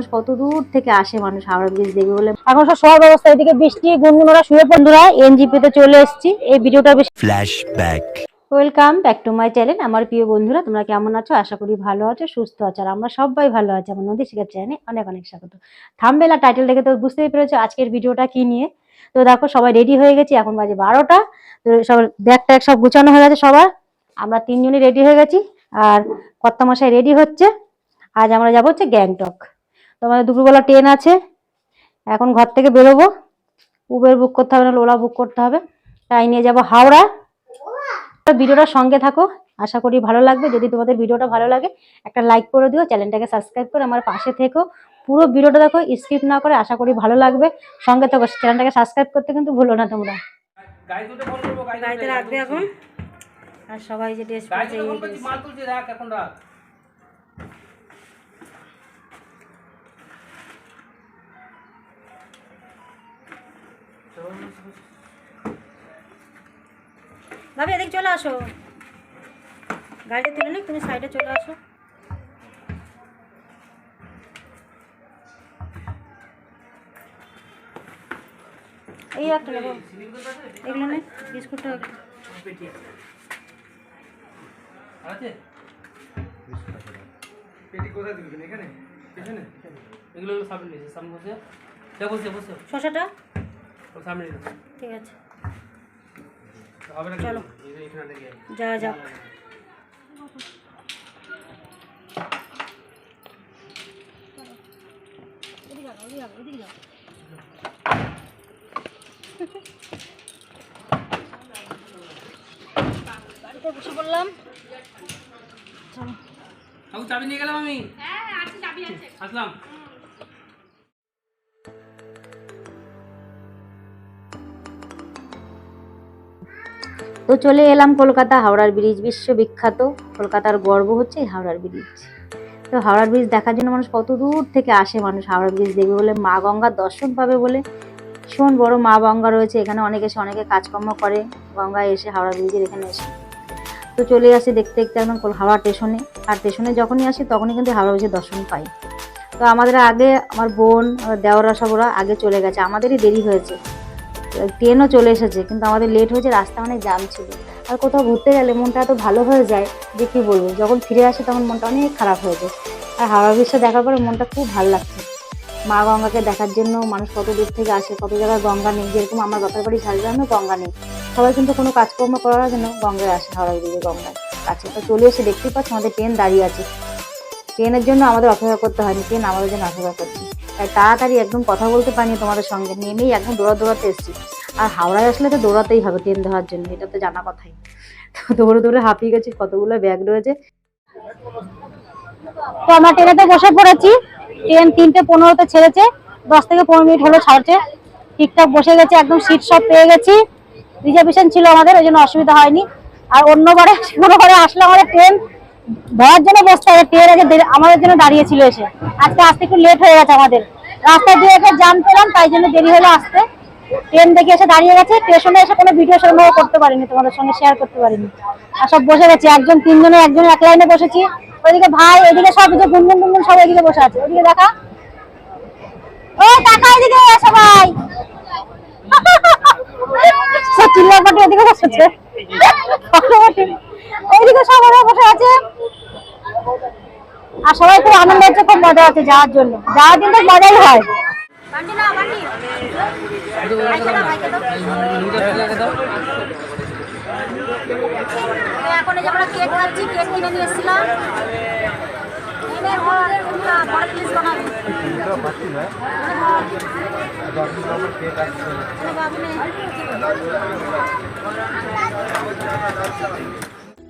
মানুষ কত দূর থেকে আসে মানুষ হাওড়া ব্রিজ দেখবে বলে এখন সব শহর ব্যবস্থা এদিকে বৃষ্টি গুনগুনোরা শুয়ে বন্ধুরা এনজিপি তে চলে এসেছি। এই ভিডিওটা বেশি Flashback. Welcome back to my channel আমার প্রিয় বন্ধুরা তোমরা কেমন আছো? আশা করি ভালো আছো সুস্থ আছো আর আমরা সবাই ভালো আছি। আমার নদী শিখার চ্যানেলে অনেক অনেক স্বাগত। থামবেলা টাইটেল দেখে তো বুঝতেই পেরেছ আজকের ভিডিওটা কি নিয়ে। তো দেখো সবাই রেডি হয়ে গেছি এখন বাজে বারোটা। তো সব ব্যাগ ট্যাগ সব গুছানো হয়ে গেছে সবার। আমরা তিনজনই রেডি হয়ে গেছি আর কর্তা মশাই রেডি হচ্ছে। আজ আমরা যাব হচ্ছে গ্যাংটক। তো আমাদের দুপুরবেলা ট্রেন আছে। এখন ঘর থেকে বেরোবো। উবের বুক করতে হবে না ওলা বুক করতে হবে। তাই নিয়ে যাব হাওড়া। ভিডিওটা সঙ্গে থাকো। আশা করি ভালো লাগবে। যদি তোমাদের ভিডিওটা ভালো লাগে একটা লাইক করে দিও। চ্যানেলটাকে সাবস্ক্রাইব করে আমার পাশে থেকো। পুরো ভিডিওটা দেখো স্কিপ না করে আশা করি ভালো লাগবে। সঙ্গে থাকো। চ্যানেলটাকে সাবস্ক্রাইব করতে কিন্তু ভুলো না তোমরা। গাড়িতে রাখবে এখন। আর সবাই যে ড্রেস ভাবি এদিকে চলে আসো। গাড়িটা তুলে নি তুমি সাইডে চলে আসো। এই একটা নেব। এগুলো নে বিস্কুটটা পেটি সামনে। ঠিক আছে। চলো। যে যাক বসে চলো। চাবি নিয়ে গেলাম আমি। হ্যাঁ আসলাম। তো চলে এলাম কলকাতা হাওড়ার ব্রিজ, বিশ্ববিখ্যাত। কলকাতার গর্ব হচ্ছে হাওড়ার ব্রিজ। তো হাওড়ার ব্রিজ দেখার জন্য মানুষ কত দূর থেকে আসে মানুষ হাওড়া ব্রিজ দেখবে বলে মা গঙ্গার দর্শন পাবে বলে। ভীষণ বড় মা গঙ্গা রয়েছে, এখানে অনেকে এসে অনেকে কাজকর্ম করে। গঙ্গায় এসে হাওড়া ব্রিজের এখানে এসে। তো চলে আসি দেখতে দেখতে একদম হাওড়া স্টেশনে। আর স্টেশনে যখনই আসি তখনই কিন্তু হাওড়া ব্রিজের দর্শন পাই। তো আমাদের আগে, আমার বোন, দেওরা সব ওরা আগে চলে গেছে। আমাদেরই দেরি হয়েছে। ট্রেনও চলে এসেছে, কিন্তু আমাদের লেট হয়েছে, রাস্তা অনেক জাম ছিল। আর কোথাও ঘুরতে গেলে মনটা এত ভালো হয়ে যায় যে কী বলব, যখন ফিরে আসে তখন মনটা অনেক খারাপ হয়ে যায়। আর হাওড়া ব্রিজটা দেখার পরে মনটা খুব ভালো লাগছে। মা গঙ্গাকে দেখার জন্য মানুষ কত দূর থেকে আসে, কত জায়গায় গঙ্গা নেই, যেরকম আমার বাপের বাড়ি ঝাড়গ্রামে গঙ্গা নেই। সবাই কিন্তু কোনো কাজকর্ম করার জন্য গঙ্গায় আসে, হাওড়া ব্রিজে গঙ্গায়। কাছে তো চলে এসে দেখতেই পাচ্ছ আমাদের ট্রেন দাঁড়িয়ে আছে। ট্রেনের জন্য আমাদের অপেক্ষা করতে হয়নি ট্রেন আমাদের জন্য অপেক্ষা করছে। তাড়াতাড়ি একদম কথা বলতে পারিনি তোমাদের সঙ্গে। নেমেই একদম দৌড়া দৌড়াতে এসেছি। আর হাওড়ায় আসলে তো দৌড়াতেই হবে ট্রেন ধরার জন্য, এটা তো জানা কথাই। তো দৌড়ে দৌড়ে হাঁপিয়ে গেছি, কতগুলো ব্যাগ রয়েছে। তো আমরা ট্রেনেতে বসে পড়েছি। ট্রেন তিনটে পনেরোতে ছেড়েছে, দশ থেকে পনেরো মিনিট হলো ছাড়ছে। ঠিকঠাক বসে গেছে, একদম সিট সব পেয়ে গেছি। রিজার্ভেশন ছিল আমাদের, ওই জন্য অসুবিধা হয়নি। আর অন্যবারে কোনোবারে আসলে আমাদের ট্রেন ধরার জন্য বসতে হবে ট্রেন আগে আমাদের জন্য দাঁড়িয়ে ছিল এসে। আজকে আসতে একটু লেট হয়ে গেছে আমাদের। রাস্তায় দিয়ে এসে জাম পেলাম, তাই জন্য দেরি হলো আসতে। ট্রেন দেখে এসে দাঁড়িয়ে গেছে। স্টেশনে এসে কোনো ভিডিও সেরকম করতে পারিনি, তোমাদের সঙ্গে শেয়ার করতে পারিনি। আর সব বসে গেছি, একজন, তিনজনে, একজন এক লাইনে বসেছি। ওইদিকে ভাই এদিকে সব যে গুনগুন গুনগুন সব এদিকে বসে আছে। ওইদিকে দেখা। ও টাকা এদিকে সবাই। সে চিল্লার পাটি ওদিকে বসেছে। ওইদিকে সব বসে আছে। আর সবাই খুব আনন্দ হচ্ছে, খুব মজা হচ্ছে যাওয়ার জন্য। যাওয়ার দিন তো মজাই হয়। এখন বানাবো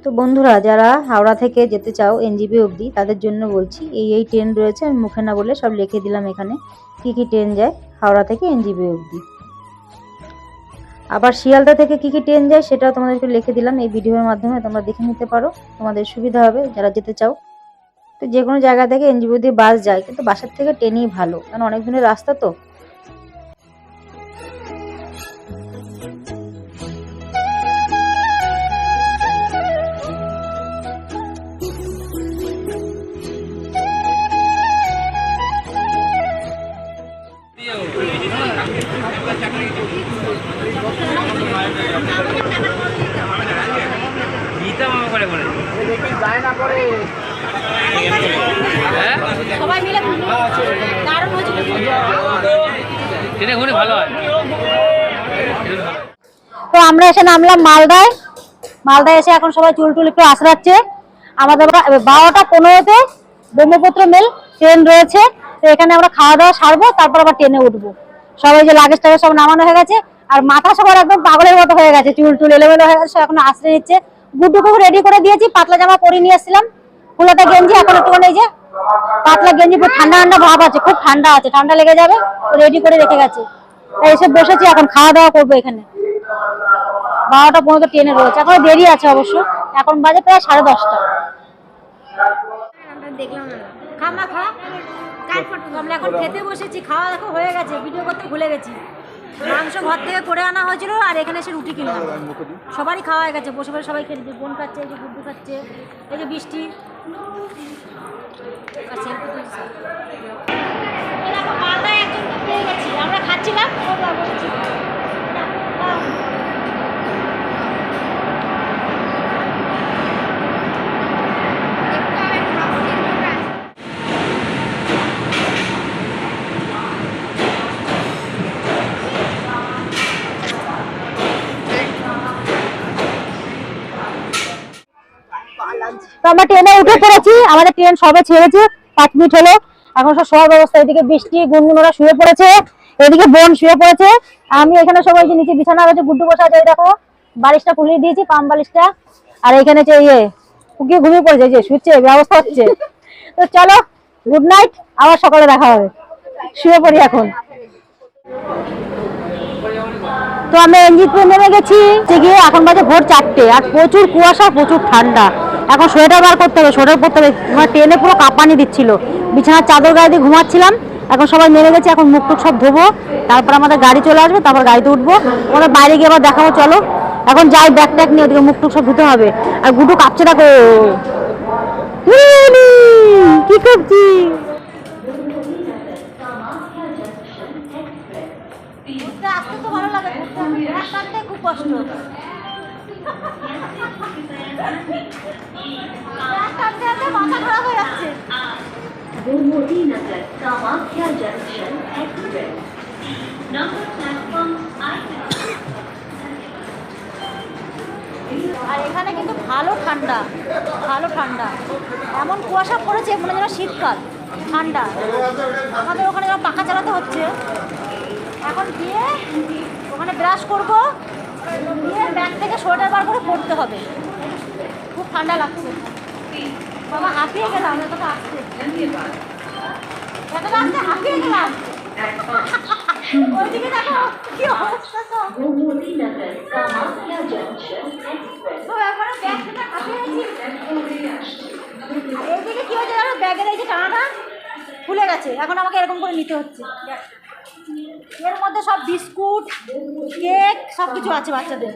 তো বন্ধুরা, যারা হাওড়া থেকে যেতে চাও এনজিপি অবধি, তাদের জন্য বলছি, এই এই ট্রেন রয়েছে, আমি মুখে না বলে সব লিখে দিলাম এখানে। কি কি ট্রেন যায় হাওড়া থেকে এনজিপি অবধি। আবার শিয়ালদা থেকে কি কি ট্রেন যায় সেটাও তোমাদেরকে লিখে দিলাম, এই ভিডিওর মাধ্যমে তোমরা দেখে নিতে পারো, তোমাদের সুবিধা হবে যারা যেতে চাও। তো যে কোনো জায়গা থেকে এনজিপি অবধি বাস যায়, কিন্তু বাসার থেকে ট্রেনই ভালো, কারণ অনেক দিনের রাস্তা তো। তো আমরা এসে নামলাম মালদায়। মালদায় এসে এখন সবাই চুল টুল একটু আশ্রাচ্ছে আমাদের বারোটা পনেরোতে ব্রহ্মপুত্র মেল ট্রেন রয়েছে। তো এখানে আমরা খাওয়া দাওয়া সারবো, তারপর আবার ট্রেনে উঠবো। সবাই যে লাগেজ টাগেজ সব নামানো হয়ে গেছে, আর মাথা সবার একদম পাগলের মতো হয়ে গেছে, চুল টুল এলোমেলো হয়ে গেছে, এখন আশ্রয় নিচ্ছে গুড্ডুকে রেডি করে দিয়েছি, পাতলা জামা পরে নিয়ে আসছিলাম। ফুলাতে গেঞ্জি, এখন একটুখানি এই যে পাতলা গেঞ্জি ঠান্ডা ঠান্ডা ভাব আছে, খুব ঠান্ডা আছে, ঠান্ডা লেগে যাবে রেডি করে রেখে গেছে। এসে বসেছি, এখন খাওয়া দাওয়া করব এখানে। বারোটা পনেরো ট্রেনে রয়েছে। এখন দেরি আছে অবশ্য। এখন বাজে প্রায় সাড়ে দশটা। দেখলাম আমরা এখন খেতে বসেছি, খাওয়া দেখো হয়ে গেছে। ভিডিও করতে ভুলে গেছি। মাংস ঘর থেকে করে আনা হয়েছিল আর এখানে এসে রুটি কিনলাম। সবারই খাওয়া গেছে। বসে বসে সবাই খেতে বোন খাচ্ছে যে গুড্ডু খাচ্ছে, এই যে বৃষ্টি selfie তুলছে। এই দেখো, মালদায় একজনকে পেয়ে গেছি। আমরা খাচ্ছিলাম ও বা বলছি, "না, দাও।" তো আমরা ট্রেনে উঠে পড়েছি আমাদের ট্রেন সবে ছেড়েছে পাঁচ মিনিট হলো এখন সব শোয়ার ব্যবস্থা, এদিকে বৃষ্টি, গুনগুনোরা শুয়ে পড়েছে, এদিকে বোন শুয়ে পড়েছে। আমি এখানে সবাই যে নিচে বিছানা রয়েছে, গুড্ডু বসে আছে দেখো, বালিশটা খুলিয়ে দিয়েছি, পাম বালিশটা। আর এখানে যে ইয়ে উকিয়ে ঘুমিয়ে পড়েছে যে শুচ্ছে, ব্যবস্থা হচ্ছে। তো চলো গুড নাইট আবার সকালে দেখা হবে। শুয়ে পড়ি এখন। তো আমরা এনজিপি নেমে গেছি গিয়ে এখন বাজে ভোর চারটে, আর প্রচুর কুয়াশা, প্রচুর ঠান্ডা। এখন সোয়েটার বার করতে হবে, সোয়েটার পরতে হবে। আমার ট্রেনে পুরো কাঁপানি দিচ্ছিল। বিছানার চাদর গায়ে দিয়ে ঘুমাচ্ছিলাম। এখন সবাই নেমে গেছে, এখন মুখ টুক সব ধোবো। তারপর আমাদের গাড়ি চলে আসবে, তারপর গাড়িতে উঠবো। আমরা বাইরে গিয়ে আবার দেখাবো, চলো। এখন যাই, ব্যাগ ট্যাগ নিয়ে ওদিকে মুখ টুক সব ধুতে হবে। আর গুটু কাঁপছে দেখো। কি করছি আসতে তো ভালো লাগে খুব কষ্ট। আর এখানে কিন্তু ভালো ঠান্ডা ভালো ঠান্ডা। এমন কুয়াশা পড়েছে, মনে যেন শীতকাল, ঠান্ডা। আমাদের ওখানে যেন পাখা চালাতে হচ্ছে। এখন গিয়ে ওখানে ব্রাশ করব। নিয়ে ব্যাগ থেকে সোয়েটার বার করে পড়তে হবে। খুব ঠান্ডা লাগছে। বাবা হাঁপিয়ে গেলাম, এতটা আসছে হাঁপিয়ে গেলাম। থেকে হয়েছে জানো? এই যে টানাটা খুলে গেছে। এখন আমাকে এরকম করে নিতে হচ্ছে। এর মধ্যে সব বিস্কুট কেক সব কিছু আছে বাচ্চাদের।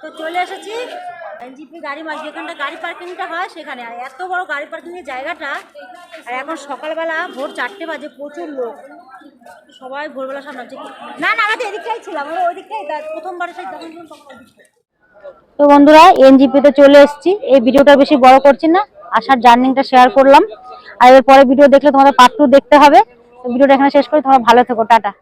তো চলে এসেছি এনজিপি গাড়ি মাস যেখানটা গাড়ি পার্কিংটা হয় সেখানে। আর এত বড় গাড়ি পার্কিংয়ের জায়গাটা, আর এখন সকালবেলা ভোর চারটে বাজে প্রচুর লোক। সবাই ভোরবেলা সামনে না না, আমাদের এদিকটাই ছিলাম। আমরা ওই প্রথমবার সেই তো বন্ধুরা, এনজিপিতে চলে এসেছি। এই ভিডিওটা বেশি বড় করছি না। আসার জার্নিংটা শেয়ার করলাম। আর এরপরে ভিডিও দেখলে তোমাদের পার্ট টু দেখতে হবে। তো ভিডিওটা এখানে শেষ করি। তোমরা ভালো থেকো। টাটা।